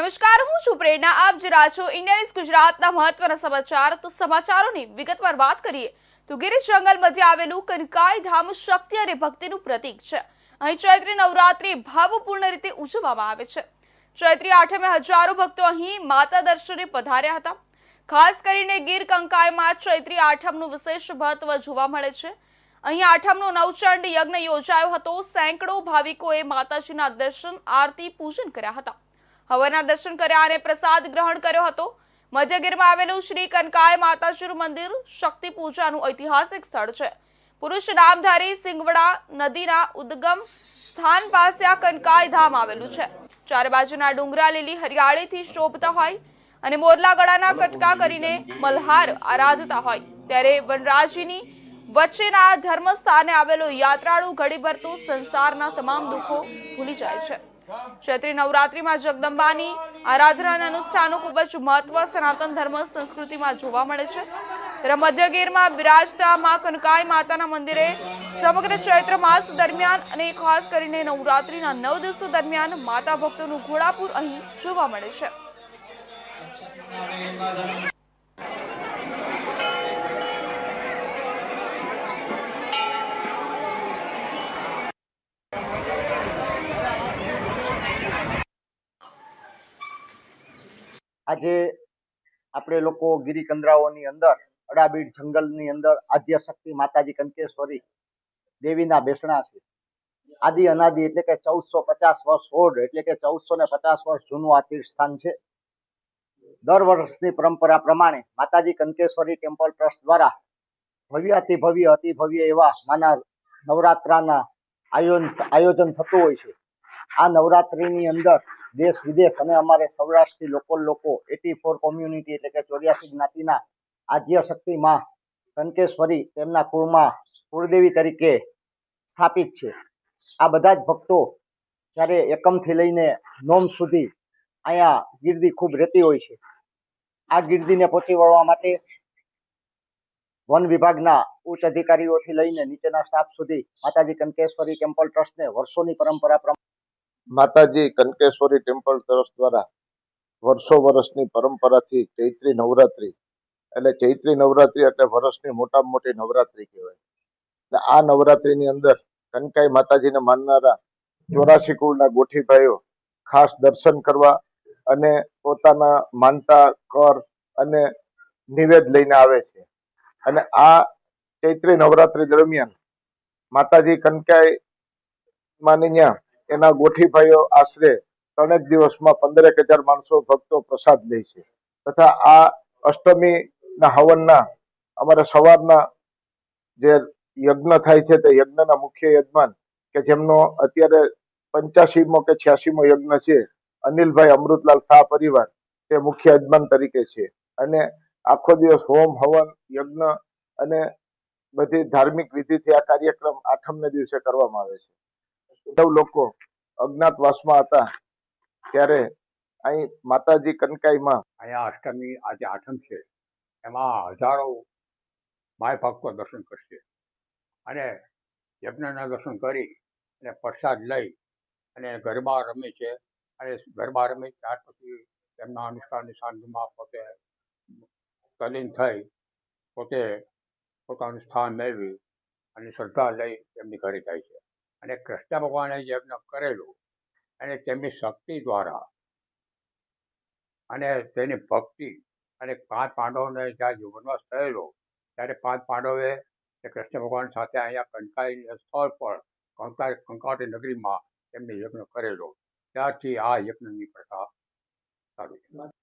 નમસ્કાર, હું છું પ્રેરણા. આપ જરા છો ઇન્ડિયા ન્યૂઝ ગુજરાતના મહત્વના સમાચાર. તો સમાચારોની વિગતવાર વાત કરીએ તો ગિરીશ જંગલ મધ્ય આવેલું કનકાઈ ધામ શક્તિ અને ભક્તિનું પ્રતીક છે. અહીં ચૈત્રી નવરાત્રી ભાવપૂર્ણ રીતે ઉજવવામાં આવે છે. ચૈત્રી આઠમે હજારો ભક્તો અહીં માતા દર્શને પધાર્યા હતા. ખાસ કરીને ગીર કંકાઈમાં ચૈત્રી આઠમનું વિશેષ મહત્વ જોવા મળે છે. અહીં આઠમનો નવચંડ યજ્ઞ યોજાયો હતો. સેંકડો ભાવિકોએ માતાજીના દર્શન, આરતી, પૂજન કર્યા હતા. હવનના દર્શન કર્યા અને પ્રસાદ ગ્રહણ કર્યો હતો. મધ્યગીરમાં આવેલું શ્રી કનકાય માતાજીનું મંદિર શક્તિ પૂજાનું ઐતિહાસિક સ્થળ છે. પુરુષ નામધારી સિંગવડા નદીના ઉદ્ગમ સ્થાન પાસે આ કનકાય ધામ આવેલું છે. ચારે બાજુના ડુંગરા લીલી હરિયાળીથી શોભતા હોય અને મોરલા ગળાના કટકા કરીને મલ્હાર આરાધતા હોય. ત્યારે વનરાજીની વચ્ચેના ધર્મ સ્થાને આવેલો યાત્રાળુ ઘડી ભરતું સંસારના તમામ દુઃખો ભૂલી જાય છે. ચૈત્રી નવરાત્રિમાં જગદંબાની આરાધના અનુષ્ઠાનો ખૂબ જ મહત્વ સનાતન ધર્મ સંસ્કૃતિમાં જોવા મળે છે. ત્યારે મધ્યગીરમાં બિરાજતા મા કનકાઈ માતાના મંદિરે સમગ્ર ચૈત્ર માસ દરમિયાન અને ખાસ કરીને નવરાત્રિના નવ દિવસો દરમિયાન માતા ભક્તોનું ઘોડાપુર અહીં જોવા મળે છે. આજે આપણે લોકો ગિરિકંદરાઓની અંદર, અડાબીડ જંગલની અંદર આદ્યશક્તિ માતાજી કંકેશ્વરી દેવીના બેસણા છે. આદિ અનાદિ એટલે કે ચૌદસો પચાસ વર્ષ ઓડ એટલે કે ચૌદસો ને પચાસ વર્ષ જૂનું આ તીર્થસ્થાન છે. દર વર્ષની પરંપરા પ્રમાણે માતાજી કંકેશ્વરી ટેમ્પલ ટ્રસ્ટ દ્વારા ભવ્યાતિ ભવ્ય, અતિ ભવ્ય એવા માના નવરાત્રાના આયોજન આયોજન થતું હોય છે. આ નવરાત્રીની અંદર દેશ, વિદેશ અને અમારે સૌરાષ્ટ્રથી લોકલ લોકો, એટી ફોર કોમ્યુનિટી એટલે કે ચોર્યાસી જ્ઞાતિના આદ્ય શક્તિ માં કંકેશ્વરી તેમના કુળમાં કુળદેવી તરીકે સ્થાપિત છે. આ બધા જ ભક્તો જ્યારે એકમથી લઈને નોમ સુધી અહીંયા ગીરદી ખૂબ રહેતી હોય છે. આ ગીરદીને પહોંચી વળવા માટે વન વિભાગના ઉચ્ચ અધિકારીઓથી લઈને નીચેના સ્ટાફ સુધી માતાજી કંકેશ્વરી ટેમ્પલ ટ્રસ્ટને વર્ષોની પરંપરા માતાજી કનકેશ્વરી ટેમ્પલ ટ્રસ્ટ દ્વારા વર્ષો વર્ષની પરંપરાથી ચૈત્રી નવરાત્રી, એટલે ચૈત્રી નવરાત્રી એટલે વર્ષની મોટામાં મોટી નવરાત્રી કહેવાય. એટલે આ નવરાત્રીની અંદર કનકાઈ માતાજીને માનનારા ચોરાસી કુળના ગોઠીભાઈઓ ખાસ દર્શન કરવા અને પોતાના માનતા, કર અને નિવેદ લઈને આવે છે. અને આ ચૈત્રી નવરાત્રી દરમિયાન માતાજી કનકાઈ માની એના ગોઠીભાઈઓ આશરે ત્રણેક દિવસમાં પંદરેક હજાર માણસો ભક્તો પ્રસાદ લે છે. તથા આ અષ્ટમી ના હવનના અમારા સવારના જે યજ્ઞ થાય છે તે યજ્ઞના મુખ્ય યજમાન કે જેમનો અત્યારે પંચ્યાસીમો કે છ્યાસીમો યજ્ઞ છે, અનિલભાઈ અમૃતલાલ શાહ પરિવાર, તે મુખ્ય યજમાન તરીકે છે. અને આખો દિવસ હોમ, હવન, યજ્ઞ અને બધી ધાર્મિક વિધિથી આ કાર્યક્રમ આઠમને દિવસે કરવામાં આવે છે. સૌ લોકો અજ્ઞાતવાસમાં હતા. ત્યારે અહીં માતાજી કનકાઈમાં અહીંયા અષ્ટમી, આજે આઠમ છે. એમાં હજારો માય ભક્તો દર્શન કરશે. અને યજ્ઞના દર્શન કરી અને પ્રસાદ લઈ અને ગરબા રમે છે. અને ગરબા રમે ત્યાર પછી તેમના અનુષ્ઠાનની શાંતિમાં પોતે તલીન થઈ પોતે પોતાનું સ્થાન મેળવી અને શ્રદ્ધા લઈ તેમની ઘરે જાય છે. અને કૃષ્ણ ભગવાને યજ્ઞ કરેલું અને તેમની શક્તિ દ્વારા અને તેની ભક્તિ અને પાંચ પાંડવોને જ્યાં જીવનવાસ થયેલો, ત્યારે પાંચ પાંડવે તે કૃષ્ણ ભગવાન સાથે અહીંયા કંકાઈ સ્થળ પર કંકા કંકાટી નગરીમાં તેમને યજ્ઞ કરેલો. ત્યારથી આ યજ્ઞની પ્રથા ચાલુ છે.